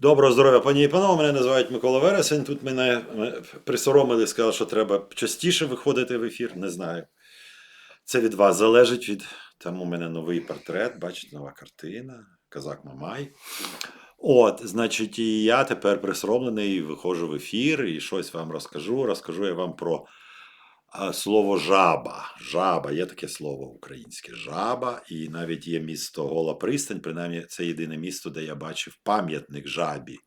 Доброго здоров'я, пані і панове. Мене називають Микола Вересень. Тут мене присоромили, сказали, що треба частіше виходити в ефір. Не знаю. Це від вас залежить. Від... Там у мене новий портрет, бачите, нова картина, Казак Мамай. От, значить, і я тепер присоромлений, виходжу в ефір і щось вам розкажу. Розкажу я вам про слово жаба. Жаба, є таке слово українське жаба, і навіть є місто Гола Пристань, принаймні це єдине місто, де я бачив пам'ятник жабі.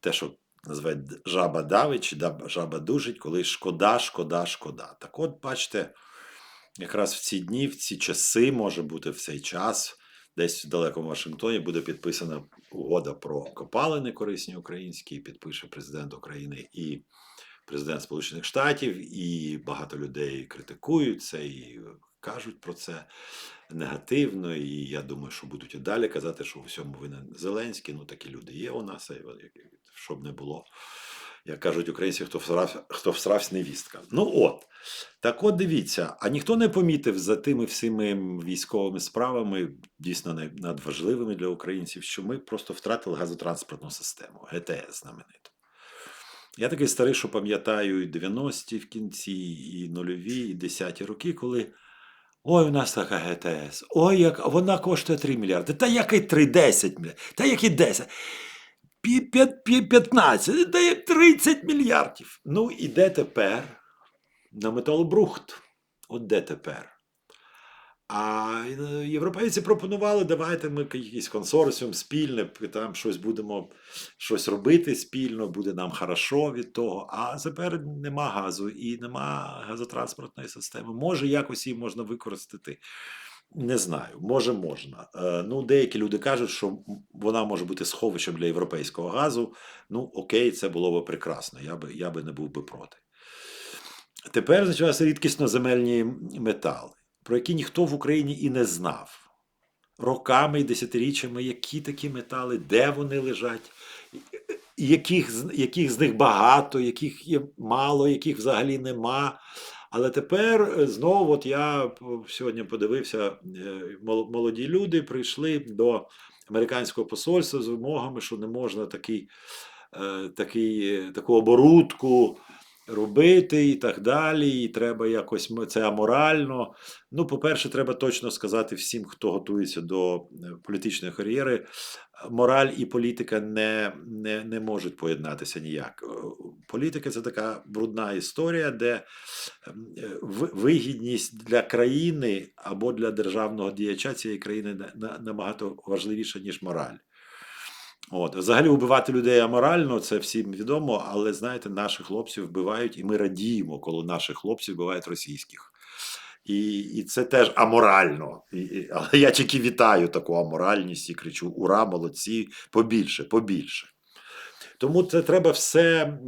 Те, що називають жаба давить чи жаба дужить, коли шкода, шкода, шкода. Так от, бачите, якраз в ці дні, в ці часи, може бути в цей час, десь в далекому Вашингтоні буде підписана угода про копалини корисні українські, підпише президент України і президент Сполучених Штатів, і багато людей критикують це і кажуть про це негативно. І я думаю, що будуть і далі казати, що у всьому винен Зеленський. Ну такі люди є у нас, щоб не було. Як кажуть українці, хто всрався, хто всрався невістка. Ну от. Так от дивіться, а ніхто не помітив за тими всіми військовими справами, дійсно надважливими для українців, що ми просто втратили газотранспортну систему, ГТС знамениту. Я такий старий, що пам'ятаю і 90-ті в кінці, і нульові, і 10-ті роки, коли. Ой, у нас така ГТС. Ой, як вона коштує 3 мільярди. Та який 3, 10 мільярдів. Та 10? Пі- п'ят- пі- 15, та як 30 мільярдів. Ну і де тепер? На металобрухт. От де тепер? А е, європейці пропонували, давайте ми якийсь консорціум спільне, там щось будемо щось робити спільно, буде нам хорошо від того. А тепер нема газу і нема газотранспортної системи. Може, якось її можна використати. Не знаю, може можна. Е, ну, деякі люди кажуть, що вона може бути сховищем для європейського газу. Ну, окей, це було б прекрасно. Я би, я би не був би проти. Тепер почалися рідкісно земельні метали, про які ніхто в Україні і не знав. Роками і десятиріччями, які такі метали, де вони лежать, яких, яких з них багато, яких є мало, яких взагалі нема. Але тепер е, знову, от я сьогодні подивився, е, молоді люди прийшли до американського посольства з вимогами, що не можна такий, е, такий, таку оборудку робити і так далі. І треба якось це аморально. Ну, по-перше, треба точно сказати всім, хто готується до е, політичної кар'єри, мораль і політика не, не, не можуть поєднатися ніяк. Е, Політика це така брудна історія, де ем, е, ви- вигідність для країни або для державного діяча цієї країни на- на- набагато важливіша, ніж мораль. От. Взагалі вбивати людей аморально, це всім відомо, але знаєте, наших хлопців вбивають, і ми радіємо, коли наших хлопців вбивають російських. І, і це теж аморально. І, і, але я тільки вітаю таку аморальність і кричу: Ура, молодці, побільше, побільше. Тому це треба все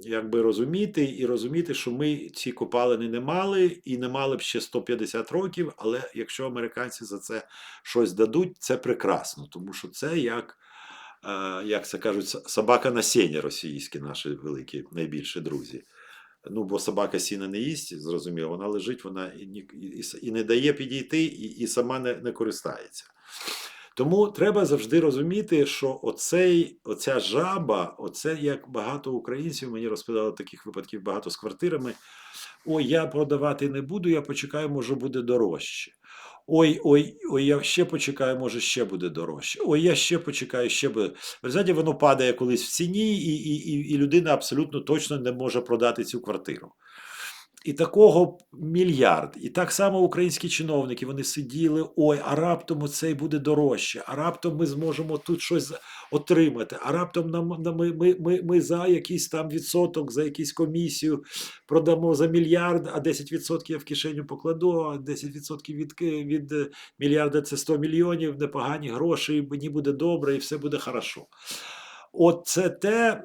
якби розуміти і розуміти, що ми ці копалини не мали і не мали б ще 150 років. Але якщо американці за це щось дадуть, це прекрасно, тому що це як, як це кажуть, собака на сіні російські, наші великі найбільші друзі. Ну, бо собака сіна не їсть, зрозуміло, вона лежить, вона і, не дає підійти, і, і сама не, не користається. Тому треба завжди розуміти, що оцей, оця жаба, оце як багато українців, мені розповідали таких випадків багато з квартирами. Ой, я продавати не буду, я почекаю, може буде дорожче. Ой, ой, ой, я ще почекаю, може ще буде дорожче. Ой, я ще почекаю, ще буде. В результаті воно падає колись в ціні, і, і, і людина абсолютно точно не може продати цю квартиру. І такого мільярд. І так само українські чиновники вони сиділи: ой, а раптом цей буде дорожче, а раптом ми зможемо тут щось отримати, а раптом нам, нам ми, ми, ми, ми за якийсь там відсоток, за якусь комісію продамо за мільярд, а 10% я в кишеню покладу, а 10% від, від е, мільярда це 100 мільйонів, непогані гроші, мені буде добре, і все буде хорошо. От це те,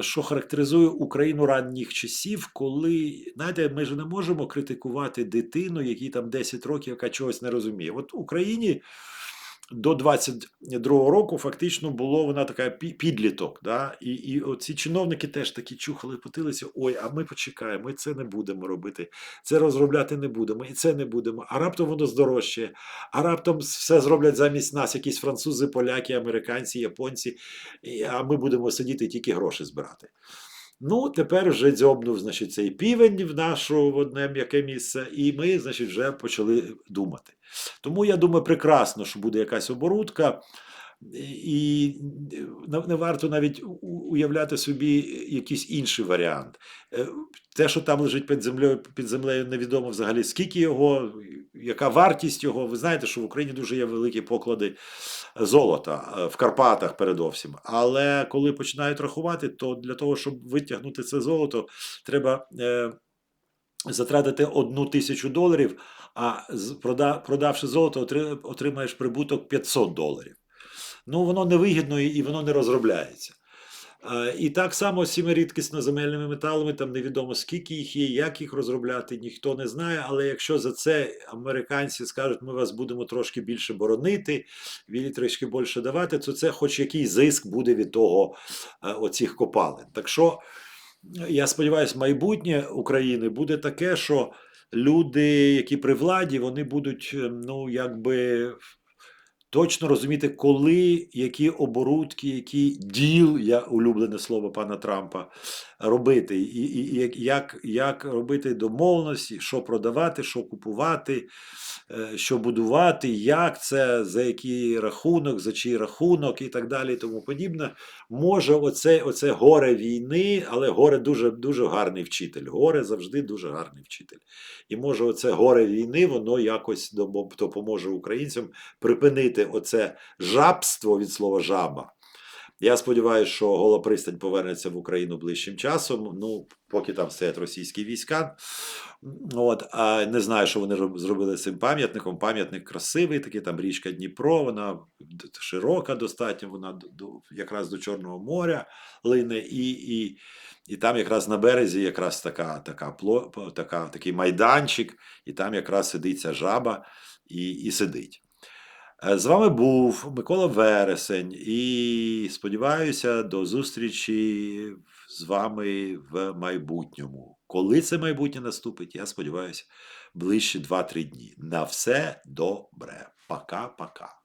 що характеризує Україну ранніх часів, коли знаєте, ми ж не можемо критикувати дитину, якій там 10 років, яка чогось не розуміє. От Україні до 22-го року фактично було вона така підліток. Да? І, і оці чиновники теж такі чухали, потилися: ой, а ми почекаємо, ми це не будемо робити, це розробляти не будемо, і це не будемо. А раптом воно здорожчає, а раптом все зроблять замість нас, якісь французи, поляки, американці, японці, а ми будемо сидіти тільки гроші збирати. Ну, тепер вже дзьобнув, значить, цей півень в нашу в одне м'яке місце, і ми, значить, вже почали думати. Тому я думаю, прекрасно, що буде якась оборудка, і не варто навіть уявляти собі якийсь інший варіант. Е, Те, що там лежить під землею, під землею, невідомо взагалі, скільки його, яка вартість його. Ви знаєте, що в Україні дуже є великі поклади золота е, в Карпатах передовсім. Але коли починають рахувати, то для того, щоб витягнути це золото, треба. Е, Затратити одну тисячу доларів, а продавши золото, отримаєш прибуток 500 доларів. Ну, воно невигідно і воно не розробляється. І так само з цими рідкісноземельними металами, там невідомо скільки їх є, як їх розробляти, ніхто не знає. Але якщо за це американці скажуть, ми вас будемо трошки більше боронити, вілі трошки більше давати, то це хоч якийсь зиск буде від того е, оцих копалин. Так що я сподіваюся, майбутнє України буде таке, що люди, які при владі, вони будуть, е, ну, якби точно розуміти, коли які оборудки, які діл, я улюблене слово пана Трампа, робити, і, і, і як- як, робити домовленості, що продавати, що купувати, е, що будувати, як це, за який рахунок, за чий рахунок і так далі, і тому подібне. Може, оце, оце горе війни, але горе дуже, дуже гарний вчитель. Горе завжди дуже гарний вчитель. І може, оце горе війни, воно якось допоможе українцям припинити оце жабство від слова жаба. Я сподіваюся, що Голопристань повернеться в Україну ближчим часом. Ну, поки там стоять російські війська. От, а не знаю, що вони зробили з цим пам'ятником. Пам'ятник красивий, такий там річка Дніпро, вона широка достатньо, вона до, якраз до Чорного моря лине, і, і, і там якраз на березі якраз така, така, така, такий майданчик, і там якраз сидить ця жаба і, і сидить. Е, З вами був Микола Вересень, і сподіваюся, до зустрічі з вами в майбутньому. Коли це майбутнє наступить, я сподіваюся, ближче 2-3 дні. На все добре. Пока-пока.